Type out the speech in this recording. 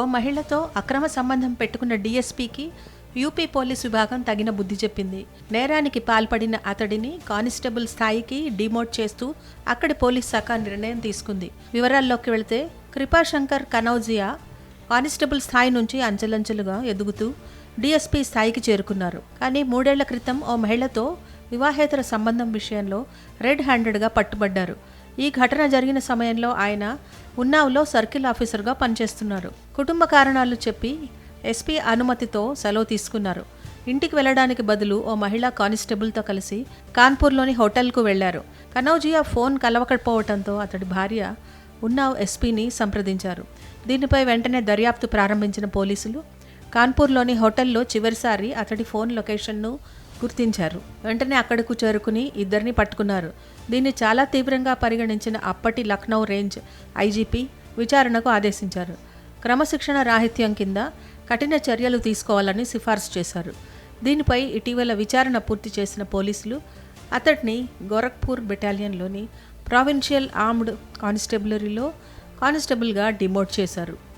ఓ మహిళతో అక్రమ సంబంధం పెట్టుకున్న డీఎస్పీకి యూపీ పోలీస్ విభాగం తగిన బుద్ధి చెప్పింది. నేరానికి పాల్పడిన అతడిని కానిస్టేబుల్ స్థాయికి డిమోట్ చేస్తూ అక్కడి పోలీస్ శాఖ నిర్ణయం తీసుకుంది. వివరాల్లోకి వెళితే కృపాశంకర్ కనౌజియా కానిస్టేబుల్ స్థాయి నుంచి అంచెలంచెలుగా ఎదుగుతూ డీఎస్పీ స్థాయికి చేరుకున్నారు. కానీ మూడేళ్ళ క్రితం ఓ మహిళతో వివాహేతర సంబంధం విషయంలో రెడ్ హ్యాండెడ్గా పట్టుబడ్డారు. ఈ ఘటన జరిగిన సమయంలో ఆయన ఉన్నావ్లో సర్కిల్ ఆఫీసర్గా పనిచేస్తున్నారు. కుటుంబ కారణాలు చెప్పి ఎస్పీ అనుమతితో సెలవు తీసుకున్నారు. ఇంటికి వెళ్ళడానికి బదులు ఓ మహిళా కానిస్టేబుల్తో కలిసి కాన్పూర్లోని హోటల్కు వెళ్ళారు కనౌజియా ఫోన్ కలవకపోవడంతో అతడి భార్య ఉన్నావ్ ఎస్పీని సంప్రదించారు. దీనిపై వెంటనే దర్యాప్తు ప్రారంభించిన పోలీసులు కాన్పూర్లోని హోటల్లో చివరిసారి అతడి ఫోన్ లొకేషన్ను గుర్తించారు. వెంటనే అక్కడకు చేరుకుని ఇద్దరిని పట్టుకున్నారు. దీన్ని చాలా తీవ్రంగా పరిగణించిన అప్పటి లక్నౌ రేంజ్ ఐజీపీ విచారణకు ఆదేశించారు. క్రమశిక్షణ రాహిత్యం కింద కఠిన చర్యలు తీసుకోవాలని సిఫార్సు చేశారు. దీనిపై ఇటీవల విచారణ పూర్తి చేసిన పోలీసులు అతడిని గోరఖ్పూర్ బెటాలియన్లోని ప్రావిన్షియల్ ఆర్మ్డ్ కానిస్టేబులరీలో కానిస్టేబుల్గా డిమోట్ చేశారు.